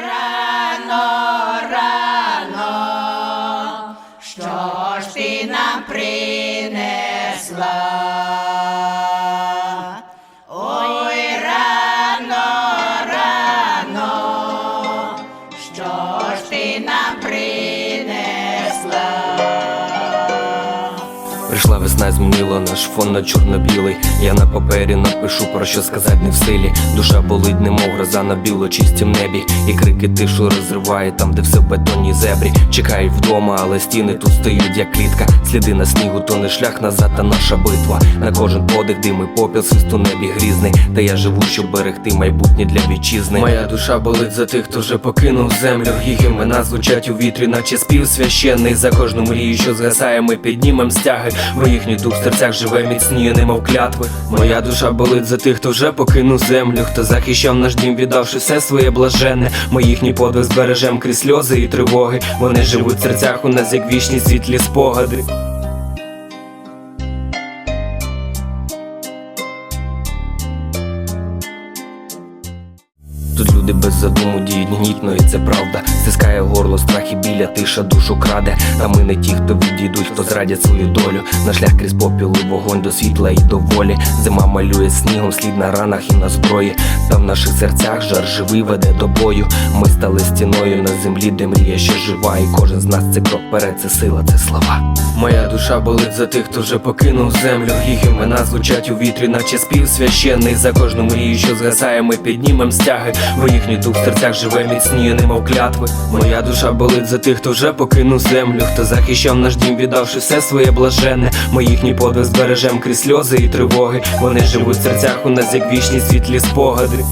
рано, рано, що ж ти нам принесла? Ой, рано, рано, що ж ти нам принесла? Прийшла весна, змінила наш фон на чорно-білий. Я на папері напишу про що сказати не в силі. Душа болить, немов гроза на біло чистім небі. І крики тишу розриває там, де все в бетонній зебрі. Чекають вдома, але стіни тут стоять, як клітка. Сліди на снігу, то не шлях назад, та наша битва. На кожен подих дим і попіл, свист у небі грізний. Та я живу, щоб берегти майбутнє для вітчизни. Моя душа болить за тих, хто вже покинув землю. Їх імена звучать у вітрі, наче спів священний. За кожну мрію, що згасає, ми піднімем стяги. Бо їхній дух в серцях живе міцніє, немов клятви. Моя душа болить за тих, хто вже покинув землю, хто захищав наш дім, віддавши все своє блаженне. Ми їхній подвиг збережем крізь сльози і тривоги. Вони живуть в серцях у нас, як вічні світлі спогади. Тут люди без задуму діють гнітно, і це правда. Стискає горло, страх і біля, тиша душу краде. Та ми не ті, хто відійдуть, хто зрадять свою долю. На шлях крізь попіл і вогонь до світла і до волі. Зима малює снігом, слід на ранах і на зброї. Та в наших серцях жар живий веде до бою. Ми стали стіною на землі, де мрія ще жива. І кожен з нас це крок вперед, це сила, це слова. Моя душа болить за тих, хто вже покинув землю. Їх імена звучать у вітрі, наче спів священний. За кожну мрію, що згасає, ми піднімем стяги. Бо їхній дух в серцях живе міцніє, немов клятви. Моя душа болить за тих, хто вже покинув землю, хто захищав наш дім, віддавши все своє блаженне. Ми їхній подвиг збережем крізь сльози і тривоги. Вони живуть в серцях у нас, як вічні світлі спогади.